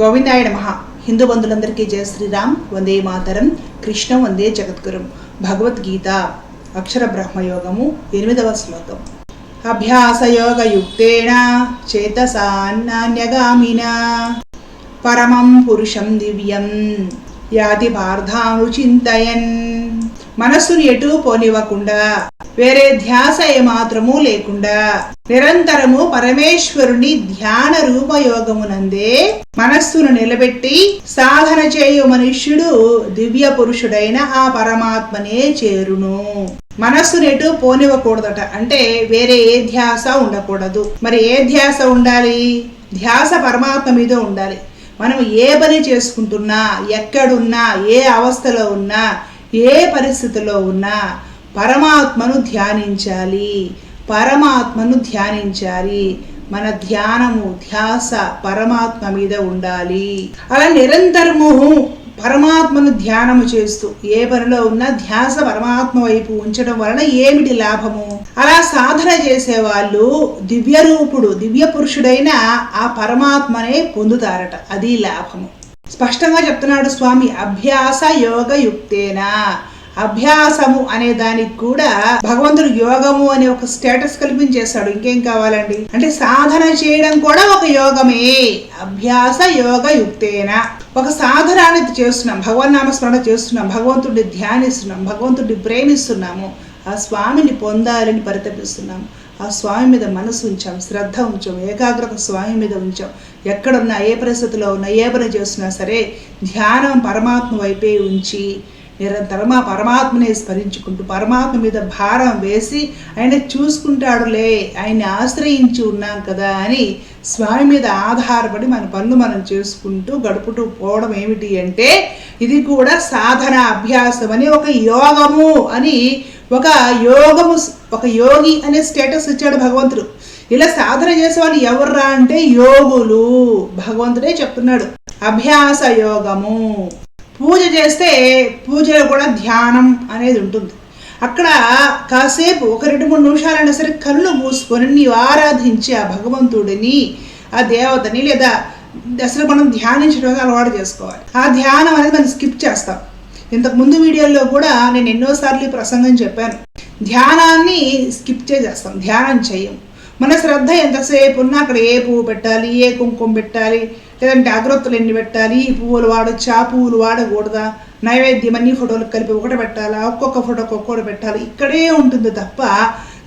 గోవిందాయ నమః. హిందూ బంధులందరికీ జయ శ్రీరామ్. వందే మాతరం. కృష్ణం వందే జగద్గురం. భగవద్గీత. అక్షర బ్రహ్మయోగము ఎనిమిదవ శ్లోకం. అభ్యాసయోగయుక్తేణ చేతసాన్నాన్యగామిన పరమం పురుషం దివ్యం. యాతి పార్థాను చింతయన్. మనస్సును ఎటు పోనివ్వకుండా వేరే ధ్యాస ఏమాత్రము లేకుండా నిరంతరము పరమేశ్వరుని ధ్యాన రూపయోగమునందే మనస్సును నిలబెట్టి సాధన చేయు మనుష్యుడు దివ్య పురుషుడైన ఆ పరమాత్మనే చేరును. మనస్సును ఎటు పోనివ్వకూడదట. అంటే వేరే ఏ ధ్యాస ఉండకూడదు. మరి ఏ ధ్యాస ఉండాలి? ధ్యాస పరమాత్మ మీద ఉండాలి. మనం ఏ పని చేసుకుంటున్నా ఎక్కడున్నా ఏ అవస్థలో ఉన్నా ఏ పరిస్థితిలో ఉన్నా పరమాత్మను ధ్యానించాలి. పరమాత్మను ధ్యానించాలి. మన ధ్యానము ధ్యాస పరమాత్మ మీద ఉండాలి. అలా నిరంతరము పరమాత్మను ధ్యానము చేస్తూ ఏ పనిలో ఉన్నా ధ్యాస పరమాత్మ వైపు ఉంచడం వలన ఏమిటి లాభము? అలా సాధన చేసే వాళ్ళు దివ్య రూపుడు దివ్య పురుషుడైన ఆ పరమాత్మనే పొందుతారట. అది లాభము. స్పష్టంగా చెప్తున్నాడు స్వామి అభ్యాస యోగ యుక్తేనా అభ్యాసము అనే దానికి కూడా భగవంతుడు యోగము అనే ఒక స్టేటస్ కల్పించేస్తాడు ఇంకేం కావాలండి? అంటే సాధన చేయడం కూడా ఒక యోగమే. అభ్యాస యోగ యుక్తేనా ఒక సాధన అనేది చేస్తున్నాం భగవన్నామ స్మరణ చేస్తున్నాం భగవంతుడిని ధ్యానిస్తున్నాం భగవంతుడిని ప్రేమిస్తున్నాము ఆ స్వామిని పొందాలని పరితపిస్తున్నాము ఆ స్వామి మీద మనసు ఉంచాం శ్రద్ధ ఉంచాం ఏకాగ్రత స్వామి మీద ఉంచాం. ఎక్కడున్నా ఏ పరిస్థితిలో ఉన్నా ఏ పని చేస్తున్నా సరే ధ్యానం పరమాత్మ వైపే ఉంచి నిరంతరం ఆ పరమాత్మనే స్మరించుకుంటూ పరమాత్మ మీద భారం వేసి ఆయన చూసుకుంటాడులే ఆయన్ని ఆశ్రయించి ఉన్నాం కదా అని స్వామి మీద ఆధారపడి మన పనులు మనం చేసుకుంటూ గడుపుతూ పోవడం ఏమిటి అంటే ఇది కూడా సాధన అభ్యాసం అని ఒక యోగము అని ఒక యోగము ఒక యోగి అనే స్టేటస్ ఇచ్చాడు భగవంతుడు. ఇలా సాధన చేసే వాళ్ళు ఎవర్రా అంటే యోగులు. భగవంతుడే చెప్తున్నాడు అభ్యాస యోగము. పూజ చేస్తే పూజలో కూడా ధ్యానం అనేది ఉంటుంది. అక్కడ కాసేపు ఒక రెండు మూడు నిమిషాలైనా సరే కళ్ళు మూసుకొని నీవు ఆరాధించి ఆ భగవంతుడిని ఆ దేవతని లేదా అసలు మనం ధ్యానించడం అలవాటు చేసుకోవాలి. ఆ ధ్యానం అనేది మనం స్కిప్ చేస్తాం. ఇంతకు ముందు వీడియోలో కూడా నేను ఎన్నోసార్లు ఈ ప్రసంగం చెప్పాను. ధ్యానాన్ని స్కిప్ చేసేస్తాం. ధ్యానం చేయం. మన శ్రద్ధ ఎంతసేపు ఉన్నా అక్కడ ఏ పువ్వు పెట్టాలి ఏ కుంకుమ పెట్టాలి లేదంటే అగ్రత్తులు ఎన్ని పెట్టాలి ఈ పువ్వులు వాడొచ్చు ఆ పువ్వులు వాడకూడదా నైవేద్యం అన్ని ఫోటోలు కలిపి ఒకటి పెట్టాలా ఒక్కొక్క ఫోటోకి ఒక్కొక్కటి పెట్టాలి. ఇక్కడే ఉంటుంది తప్ప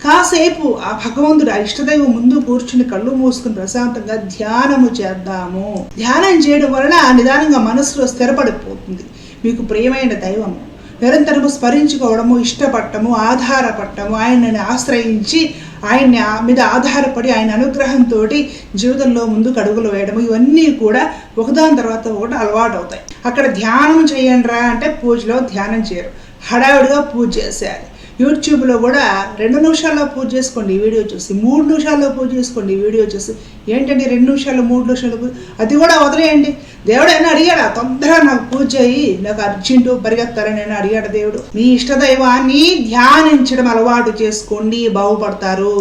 కాసేపు ఆ భగవంతుడు ఆ ఇష్టదైవం ముందు కూర్చుని కళ్ళు మూసుకుని ప్రశాంతంగా ధ్యానము చేద్దాము. ధ్యానం చేయడం వలన నిదానంగా మనసులో స్థిరపడిపోతుంది. మీకు ప్రియమైన దైవము. నిరంతరము స్మరించుకోవడము ఇష్టపడటము ఆధారపడటము ఆయనని ఆశ్రయించి ఆయన్ని ఆ- మీద ఆధారపడి ఆయన అనుగ్రహంతో జీవితంలో ముందుకు అడుగులు వేయడము. ఇవన్నీ కూడా ఒకదాని తర్వాత ఒకటి అలవాటు అవుతాయి అక్కడ ధ్యానం చేయండి రా అంటే పూజలో ధ్యానం చేయరు. హడావుడిగా పూజ చేసేయాలి. యూట్యూబ్లో కూడా రెండు నిమిషాల్లో పూజ చేసుకోండి ఈ వీడియో చూసి మూడు నిమిషాల్లో పూజ చేసుకోండి ఈ వీడియో చూసి. ఏంటండి రెండు నిమిషాలు మూడు నిమిషాలు పూజ అది కూడా వదిలేయండి. దేవుడు అయినా అడిగాడు తొందరగా నాకు పూజ చేయి నాకు అర్జెంటు పరిగెత్తారని నేను అడిగాడు దేవుడు. మీ ఇష్టదైవాన్ని ధ్యానించడం అలవాటు చేసుకోండి బాగుపడతారు.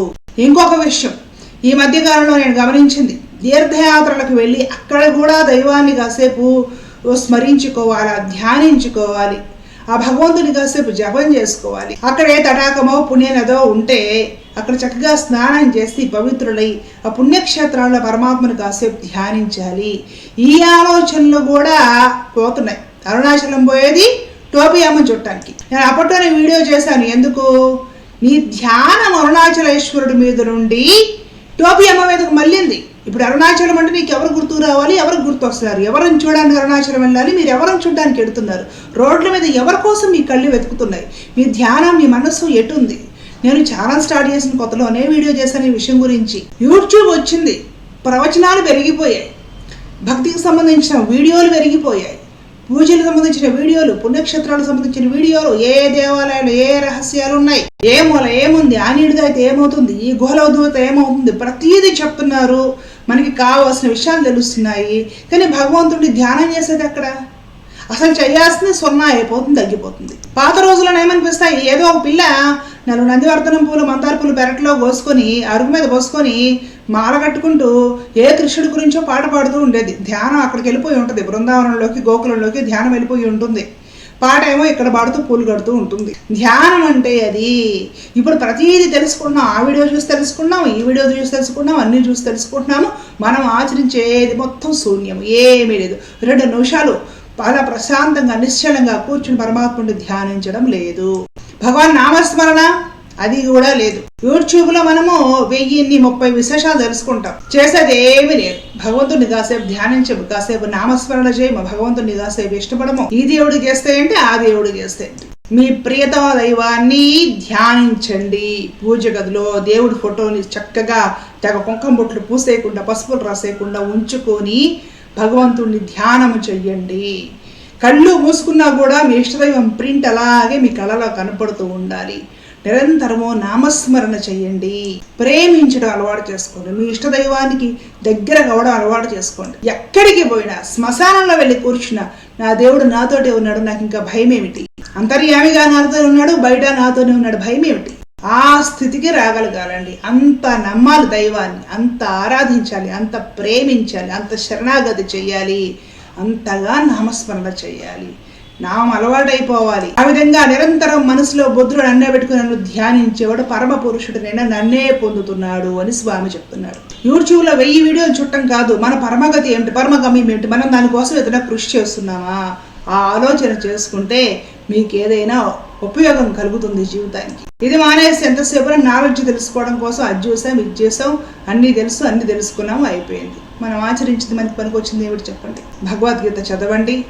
ఇంకొక విషయం ఈ మధ్య కాలంలో నేను గమనించింది తీర్థయాత్రలకు వెళ్ళి అక్కడ కూడా దైవాన్ని కాసేపు స్మరించుకోవాలా ధ్యానించుకోవాలి. ఆ భగవంతుని కాసేపు జపం చేసుకోవాలి. అక్కడ ఏ తటాకమో పుణ్యనదో ఉంటే అక్కడ చక్కగా స్నానం చేసి పవిత్రులై ఆ పుణ్యక్షేత్రాల్లో పరమాత్మను కాసేపు ధ్యానించాలి. ఈ ఆలోచనలు కూడా పోతున్నాయి. అరుణాచలం పోయేది టోపీ అమ్మ చుట్టానికి. నేను అప్పట్లోనే వీడియో చేశాను. ఎందుకు? నీ ధ్యానం అరుణాచలేశ్వరుడి మీద నుండి టోపీ అమ్మ మీదకు మళ్ళింది. ఇప్పుడు అరుణాచలం అంటే నీకు ఎవరు గుర్తు రావాలి? ఎవరు గుర్తు ఎవరిని చూడడానికి అరుణాచలం వెళ్ళాలి? మీరు ఎవరిని చూడడానికి ఎడుతున్నారు? రోడ్ల మీద ఎవరి కోసం మీ కళ్ళు వెతుకుతున్నాయి? మీ ధ్యానం మీ మనస్సు ఎటుంది నేను ఛానల్ స్టార్ట్ చేసిన కొత్తలోనే వీడియో చేశాను ఈ విషయం గురించి. యూట్యూబ్ వచ్చింది. ప్రవచనాలు పెరిగిపోయాయి భక్తికి సంబంధించిన వీడియోలు పెరిగిపోయాయి పూజలకు సంబంధించిన వీడియోలు పుణ్యక్షేత్రాలకు సంబంధించిన వీడియోలు ఏ దేవాలయాలు ఏ రహస్యాలు ఉన్నాయి? ఏ మూల ఏముంది? ఆ నీటితో అయితే ఏమవుతుంది? ఈ గుహలో దూత ఏమవుతుంది? ప్రతిదీ చెప్తున్నారు. మనకి కావాల్సిన విషయాలు తెలుస్తున్నాయి. కానీ భగవంతుడిని ధ్యానం చేసేది అక్కడ అసలు చేయాల్సిన సున్నా అయిపోతుంది తగ్గిపోతుంది. పాత రోజుల్లో ఏమనిపిస్తాయి? ఏదో ఒక పిల్ల నలుగు నందివర్ధనం పూలు మందార పూలు పెరట్లో కోసుకొని అరుగు మీద పోసుకొని మాల కట్టుకుంటూ ఏ కృష్ణుడి గురించో పాట పాడుతూ ఉండేది. ధ్యానం అక్కడికి వెళ్ళిపోయి ఉంటుంది. బృందావనంలోకి గోకులంలోకి ధ్యానం వెళ్ళిపోయి ఉంటుంది. పాట ఏమో ఇక్కడ పాడుతూ పూలు కడుతూ ఉంటుంది. ధ్యానం అంటే అది. ఇప్పుడు ప్రతిదీ తెలుసుకున్నాం ఆ వీడియో చూసి తెలుసుకున్నాం ఈ వీడియో చూసి తెలుసుకున్నాం అన్నీ చూసి తెలుసుకుంటున్నాము మనం ఆచరించేది మొత్తం శూన్యం. ఏమీ లేదు. రెండు నిమిషాలు చాలా ప్రశాంతంగా నిశ్చలంగా కూర్చుని పరమాత్ముడిని ధ్యానించడం లేదు. భగవాన్ నామస్మరణ. అది కూడా లేదు. యూట్యూబ్లో మనము వెయ్యిన్ని ముప్పై విశేషాలు తెలుసుకుంటాం. చేసేది ఏమీ లేదు. భగవంతుని కాసేపు ధ్యానించము కాసేపు నామస్మరణ చేయము భగవంతుని కాసేపు ఇష్టపడము. ఈ దేవుడు చేస్తే ఏంటి? ఆ దేవుడు చేస్తే ఏంటి? మీ ప్రియతమ దైవాన్ని ధ్యానించండి. పూజ గదిలో దేవుడి ఫోటోని చక్కగా తెగ కుంకం బొట్లు పూసేయకుండా పసుపులు రాసేయకుండా ఉంచుకొని భగవంతుణ్ణి ధ్యానము చెయ్యండి. కళ్ళు మూసుకున్నా కూడా మీ ఇష్టదైవం ప్రింట్ అలాగే మీ కళలో కనపడుతూ ఉండాలి. నిరంతరము నామస్మరణ చేయండి. ప్రేమించడం అలవాటు చేసుకోండి. మీ ఇష్ట దైవానికి దగ్గర కావడం అలవాటు చేసుకోండి. ఎక్కడికి పోయినా శ్మశానంలో వెళ్ళి కూర్చున్నా నా దేవుడు నాతోటే ఉన్నాడు నాకు ఇంకా భయం ఏమిటి? అంతర్యామిగా నాతో ఉన్నాడు బయట నాతోనే ఉన్నాడు భయం ఏమిటి? ఆ స్థితికి రాగలగాలండి. అంత నమ్మాలి దైవాన్ని అంత ఆరాధించాలి అంత ప్రేమించాలి అంత శరణాగతి చెయ్యాలి అంతగా నామస్మరణ చేయాలి. నామం అలవాటైపోవాలి. ఆ విధంగా నిరంతరం మనసులో బుద్ధుడు నన్నే పెట్టుకుని నన్ను ధ్యానించేవాడు పరమ పురుషుడు నేను నన్నే పొందుతున్నాడు అని స్వామి చెప్తున్నాడు యూట్యూబ్లో వెయ్యి వీడియోలు చుట్టం కాదు మన పరమగతి ఏమిటి పరమగమ్యం ఏమిటి మనం దానికోసం ఏదైనా కృషి చేస్తున్నామా? ఆ ఆలోచన చేసుకుంటే మీకు ఏదైనా ఉపయోగం కలుగుతుంది జీవితానికి. ఇది మానేసి ఎంతసేపు నాలెడ్జ్ తెలుసుకోవడం కోసం అది చూసాం ఇది చేసాం అన్నీ తెలుసు అన్ని తెలుసుకున్నాము అయిపోయింది. మనం ఆచరించింది మనకి పనికి వచ్చింది ఏమిటి చెప్పండి. భగవద్గీత చదవండి.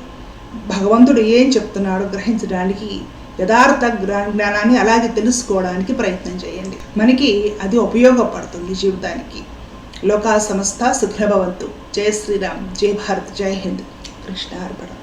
భగవంతుడు ఏం చెప్తున్నాడో గ్రహించడానికి యథార్థ జ్ఞా- జ్ఞానాన్ని అలాగే తెలుసుకోవడానికి ప్రయత్నం చేయండి. మనకి అది ఉపయోగపడుతుంది జీవితానికి. లోకా సంస్థ సుఖభవంతు జయ శ్రీరామ్. జై భారత్. జై హింద్. కృష్ణ అర్పణ